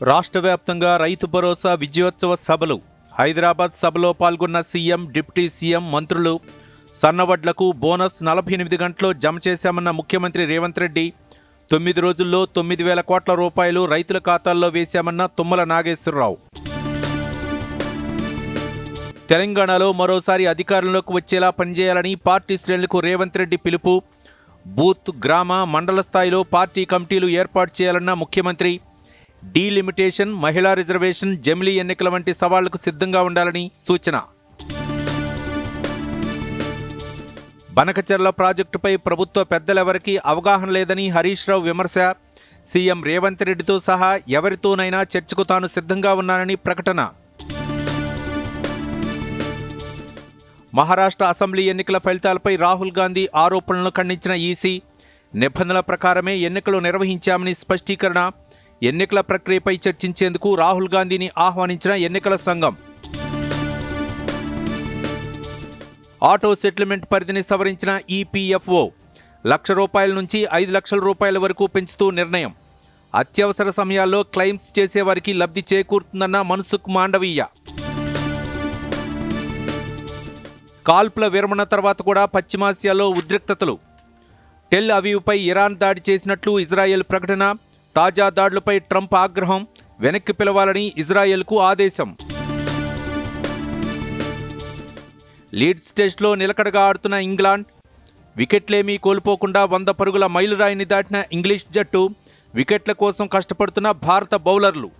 రాష్ట్ర వ్యాప్తంగా రైతు భరోసా విజయోత్సవ సభలు. హైదరాబాద్ సభలో పాల్గొన్న సీఎం డిప్యూటీ సీఎం మంత్రులు సన్నవడ్లకు బోనస్ నలభై ఎనిమిది గంటల్లో జమ చేశామన్న ముఖ్యమంత్రి రేవంత్ రెడ్డి. తొమ్మిది రోజుల్లో తొమ్మిది వేల కోట్ల రూపాయలు రైతుల ఖాతాల్లో వేశామన్న తుమ్మల నాగేశ్వరరావు. తెలంగాణలో మరోసారి అధికారంలోకి వచ్చేలా పనిచేయాలని పార్టీ శ్రేణులకు రేవంత్ రెడ్డి పిలుపు. బూత్ గ్రామ మండల స్థాయిలో పార్టీ కమిటీలు ఏర్పాటు చేయాలన్న ముఖ్యమంత్రి. డీలిమిటేషన్ మహిళా రిజర్వేషన్ జమిలీ ఎన్నికల వంటి సవాళ్ళకు సిద్ధంగా ఉండాలని సూచన. బనకచెర్ల ప్రాజెక్టుపై ప్రభుత్వ పెద్దలెవరికీ అవగాహన లేదని హరీష్ రావు విమర్శ. సీఎం రేవంత్ రెడ్డితో సహా ఎవరితోనైనా చర్చకు తాను సిద్ధంగా ఉన్నానని ప్రకటన. మహారాష్ట్ర అసెంబ్లీ ఎన్నికల ఫలితాలపై రాహుల్ గాంధీ ఆరోపణలను ఖండించిన ఈసీ. నిబంధనల ప్రకారమే ఎన్నికలు నిర్వహించామని స్పష్టీకరణ. ఎన్నికల ప్రక్రియపై చర్చించేందుకు రాహుల్ గాంధీని ఆహ్వానించిన ఎన్నికల సంఘం. ఆటో సెటిల్మెంట్ పరిధిని సవరించిన ఈపీఎఫ్ఓ లక్ష రూపాయల నుంచి ఐదు లక్షల రూపాయల వరకు పెంచుతూ నిర్ణయం. అత్యవసర సమయాల్లో క్లెయిమ్స్ చేసేవారికి లబ్ధి చేకూరుతుందన్న మన్సుఖ్ మాండవీయ. కాల్పుల విరమణ తర్వాత కూడా పశ్చిమాసియాలో ఉద్రిక్తతలు. టెల్ అవీవ్పై ఇరాన్ దాడి చేసినట్లు ఇజ్రాయెల్ ప్రకటన తాజా దాడులపై ట్రంప్ ఆగ్రహం వెనక్కి పిలవాలని ఇజ్రాయెల్కు ఆదేశం. లీడ్స్ టెస్ట్లో నిలకడగా ఆడుతున్న ఇంగ్లాండ్ వికెట్లేమీ కోల్పోకుండా వంద పరుగుల మైలురాయిని దాటిన ఇంగ్లీష్ జట్టు వికెట్ల కోసం కష్టపడుతున్న భారత బౌలర్లు.